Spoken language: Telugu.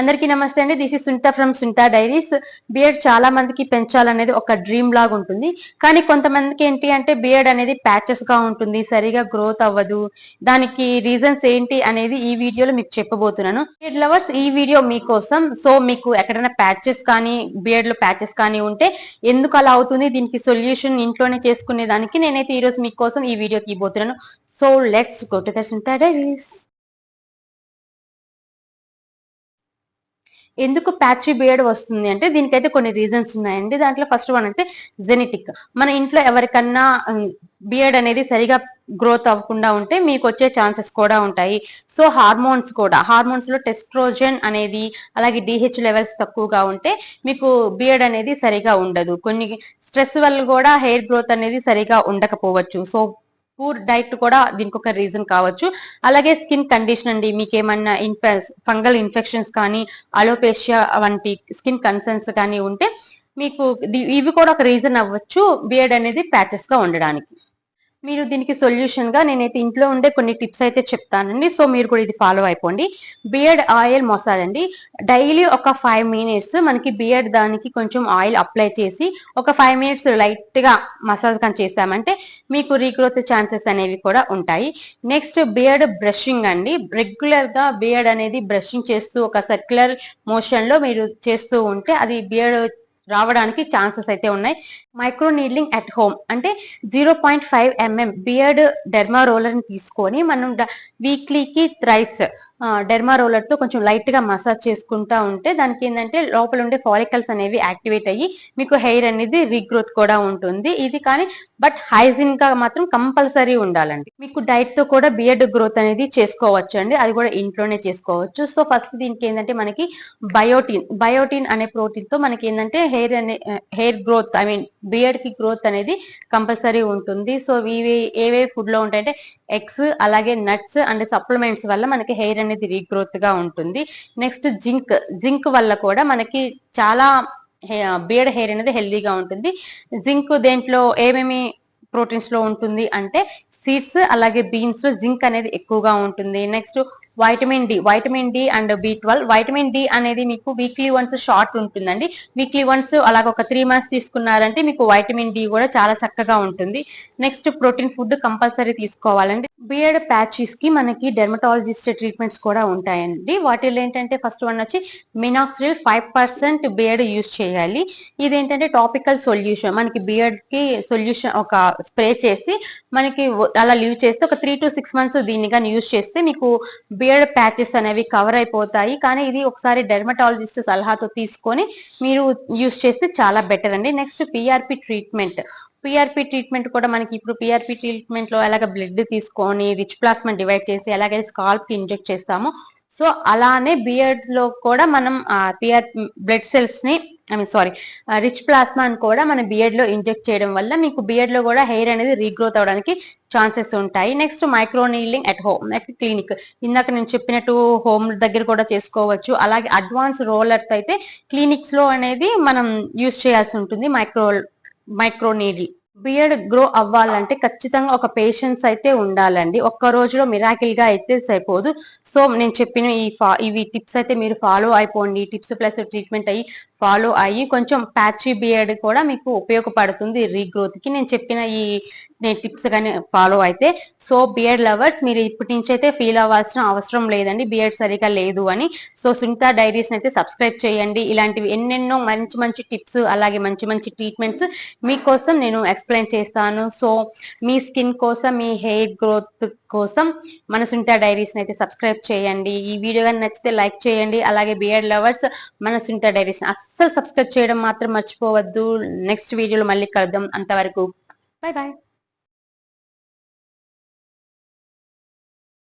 అందరికీ నమస్తే అండి. This is Sunta from Sunta diaries beard చాలా మందికి పెంచాలనేది ఒక డ్రీమ్ లాగా ఉంటుంది. కానీ కొంతమందికి ఏంటి అంటే బియర్డ్ అనేది ప్యాచెస్గా ఉంటుంది. సరిగా గ్రోత్ అవ్వదు. దానికి రీజన్స్ ఏంటి అనేది ఈ వీడియోలో మీకు చెప్పబోతున్నాను. బియర్డ్ లవర్స్ ఈ వీడియో మీకోసం సో మీకు ఎక్కడైనా ప్యాచెస్ కానీ బియర్డ్లో ప్యాచెస్ కానీ ఉంటే ఎందుకు అలా అవుతుంది? దీనికి సొల్యూషన్ ఇంట్లోనే చేసుకునే దానికి నేనైతే ఈ రోజు మీకోసం ఈ video తీయబోతున్నాను. So let's go to the సుంటా diaries ఎందుకు ప్యాచీ బియర్డ్ వస్తుంది అంటే దీనికైతే కొన్ని రీజన్స్ ఉన్నాయండి. దాంట్లో ఫస్ట్ వన్ అంటే జెనెటిక్ మన ఇంట్లో ఎవరికన్నా బియర్డ్ అనేది సరిగా గ్రోత్ అవ్వకుండా ఉంటే మీకు వచ్చే ఛాన్సెస్ కూడా ఉంటాయి. సో హార్మోన్స్ కూడా. హార్మోన్స్లో టెస్ట్రోజన్ అనేది అలాగే డిహెచ్ లెవెల్స్ తక్కువగా ఉంటే మీకు బియర్డ్ అనేది సరిగా ఉండదు. కొన్ని స్ట్రెస్ వల్ల కూడా హెయిర్ గ్రోత్ అనేది సరిగా ఉండకపోవచ్చు. సో పూర్ డైట్ కూడా దీనికి ఒక రీజన్ కావచ్చు. అలాగే స్కిన్ కండిషన్ అండి మీకేమన్నా ఇన్ఫెన్స్ ఫంగల్ ఇన్ఫెక్షన్స్ కానీ అలోపేషియా వంటి స్కిన్ కన్సర్న్స్ కానీ ఉంటే మీకు ఇవి కూడా ఒక రీజన్ అవ్వచ్చు బియర్డ్ అనేది ప్యాచెస్గా ఉండడానికి. మీరు దీనికి సొల్యూషన్గా నేనైతే ఇంట్లో ఉండే కొన్ని టిప్స్ అయితే చెప్తానండి. సో మీరు కూడా ఇది ఫాలో అయిపోండి. బియర్డ్ ఆయిల్ మసాజ్ అండి డైలీ ఒక ఫైవ్ మినిట్స్ మనకి బియర్డ్ దానికి కొంచెం ఆయిల్ అప్లై చేసి ఒక ఫైవ్ మినిట్స్ లైట్గా మసాజ్ కానీ చేసామంటే మీకు రీగ్రోత్ ఛాన్సెస్ అనేవి కూడా ఉంటాయి. నెక్స్ట్ బియర్డ్ బ్రషింగ్ అండి. రెగ్యులర్గా బియర్డ్ అనేది బ్రషింగ్ చేస్తూ ఒక సర్క్యులర్ మోషన్లో మీరు చేస్తూ ఉంటే అది బియర్డ్ రావడానికి ఛాన్సెస్ అయితే ఉన్నాయి. మైక్రో నీడ్లింగ్ అట్ హోమ్ అంటే zero point five mm beard derma రోలర్ని తీసుకొని మనం వీక్లీకి థ్రైస్ డెర్మా రోలర్తో కొంచెం లైట్గా మసాజ్ చేసుకుంటా ఉంటే దానికి ఏంటంటే లోపల ఉండే ఫాలికల్స్ అనేవి యాక్టివేట్ అయ్యి మీకు హెయిర్ అనేది రీగ్రోత్ కూడా ఉంటుంది. ఇది కానీ బట్ హైజిన్గా మాత్రం కంపల్సరీ ఉండాలండి. మీకు డైట్తో కూడా బియర్డ్ గ్రోత్ అనేది చేసుకోవచ్చు అండి అది కూడా ఇంట్లోనే చేసుకోవచ్చు. సో ఫస్ట్ దీనికి ఏంటంటే మనకి బయోటిన్ బయోటిన్ అనే ప్రోటీన్తో మనకి ఏంటంటే హెయిర్ అనే హెయిర్ గ్రోత్ ఐ మీన్ బియర్డ్కి గ్రోత్ అనేది కంపల్సరీ ఉంటుంది. సో ఇవి ఏవే ఫుడ్లో ఉంటాయంటే ఎగ్స్ అలాగే నట్స్ అండ్ సప్లిమెంట్స్ వల్ల మనకి హెయిర్ అనేది రీగ్రోత్గా ఉంటుంది. నెక్స్ట్ జింక్ జింక్ వల్ల కూడా మనకి చాలా బియర్డ్ హెయిర్ అనేది హెల్దీగా ఉంటుంది. జింక్ దేంట్లో ఏమేమి ప్రోటీన్స్లో ఉంటుంది అంటే సీడ్స్ అలాగే బీన్స్లో జింక్ అనేది ఎక్కువగా ఉంటుంది. Next vitamin D vitamin D and B twelve vitamin D అనేది మీకు వీక్లీ వన్స్ షార్ట్ ఉంటుందండి. వీక్లీ వన్స్ అలాగ ఒక త్రీ మంత్స్ తీసుకున్నారంటే మీకు వైటమిన్ డి కూడా చాలా చక్కగా ఉంటుంది. నెక్స్ట్ ప్రోటీన్ ఫుడ్ కంపల్సరీ తీసుకోవాలండి. బియర్డ్ ప్యాచెస్కి మనకి డెర్మటాలజిస్ట్ ట్రీట్మెంట్స్ కూడా ఉంటాయండి. వాటిలో ఏంటంటే ఫస్ట్ వన్ వచ్చి minoxidil five percent beard use చేయాలి. ఇదేంటంటే టాపికల్ సొల్యూషన్ మనకి బియర్డ్కి సొల్యూషన్ ఒక స్ప్రే చేసి మనకి అలా లీవ్ చేస్తే ఒక త్రీ టు సిక్స్ మంత్స్ దీన్ని కానీ యూజ్ చేస్తే మీకు బియర్డ్ ప్యాచెస్ అనేవి కవర్ అయిపోతాయి. కానీ ఇది ఒకసారి డెర్మటాలజిస్ట్ సలహాతో తీసుకొని మీరు యూజ్ చేస్తే చాలా బెటర్ అండి. Next PRP treatment PRP treatment కూడా మనకి ఇప్పుడు పిఆర్పి ట్రీట్మెంట్లో ఎలాగ బ్లడ్ తీసుకొని రిచ్ ప్లాస్మా డివైడ్ చేసి ఎలాగైతే స్కాల్ప్కి ఇంజెక్ట్ చేస్తామో సో అలానే బియర్డ్లో కూడా మనం పిఆర్ బ్లడ్ సెల్స్ని ఐ మీన్ సారీ రిచ్ ప్లాస్మాని కూడా మన బియర్డ్లో ఇంజెక్ట్ చేయడం వల్ల మీకు బియర్డ్లో కూడా హెయిర్ అనేది రీగ్రోత్ అవడానికి ఛాన్సెస్ ఉంటాయి. Next micro needling at home next clinic ఇందాక నేను చెప్పినట్టు హోమ్ దగ్గర కూడా చేసుకోవచ్చు. అలాగే అడ్వాన్స్ రోలర్స్ అయితే క్లినిక్స్లో అనేది మనం యూస్ చేయాల్సి ఉంటుంది మైక్రో మైక్రో బియర్డ్ గ్రో అవ్వాలంటే ఖచ్చితంగా ఒక పేషెన్స్ అయితే ఉండాలండి. ఒక్క రోజులో మిరాకిల్గా అయితే సరిపోదు. సో నేను చెప్పిన ఈ ఇవి టిప్స్ అయితే మీరు ఫాలో అయిపోండి. టిప్స్ ప్లస్ ట్రీట్మెంట్ అయ్యి ఫాలో అయ్యి కొంచెం ప్యాచీ బియర్డ్ కూడా మీకు ఉపయోగపడుతుంది రీగ్రోత్కి. నేను చెప్పిన ఈ టిప్స్ కానీ ఫాలో అయితే. సో బియర్డ్ లవర్స్ మీరు ఇప్పటి నుంచి అయితే ఫీల్ అవ్వాల్సిన అవసరం లేదండి. బియర్డ్ సరిగా లేదు అని. సో సునీత డైరీస్ అయితే సబ్స్క్రైబ్ చేయండి. ఇలాంటివి ఎన్నెన్నో మంచి మంచి టిప్స్ అలాగే మంచి మంచి ట్రీట్మెంట్స్ మీకోసం నేను ఎక్స్ప్లెయిన్ చేస్తాను. సో మీ స్కిన్ కోసం మీ హెయిర్ గ్రోత్ కోసం మన సునీత డైరీస్ అయితే సబ్స్క్రైబ్ చేయండి. ఈ వీడియో కానీ నచ్చితే లైక్ చేయండి. అలాగే బియర్డ్ లవర్స్ మన సునీత డైరీస్ అస్సలు సబ్స్క్రైబ్ చేయడం మాత్రం మర్చిపోవద్దు. నెక్స్ట్ వీడియోలో మళ్ళీ కలుద్దాం. అంతవరకు బాయ్ బాయ్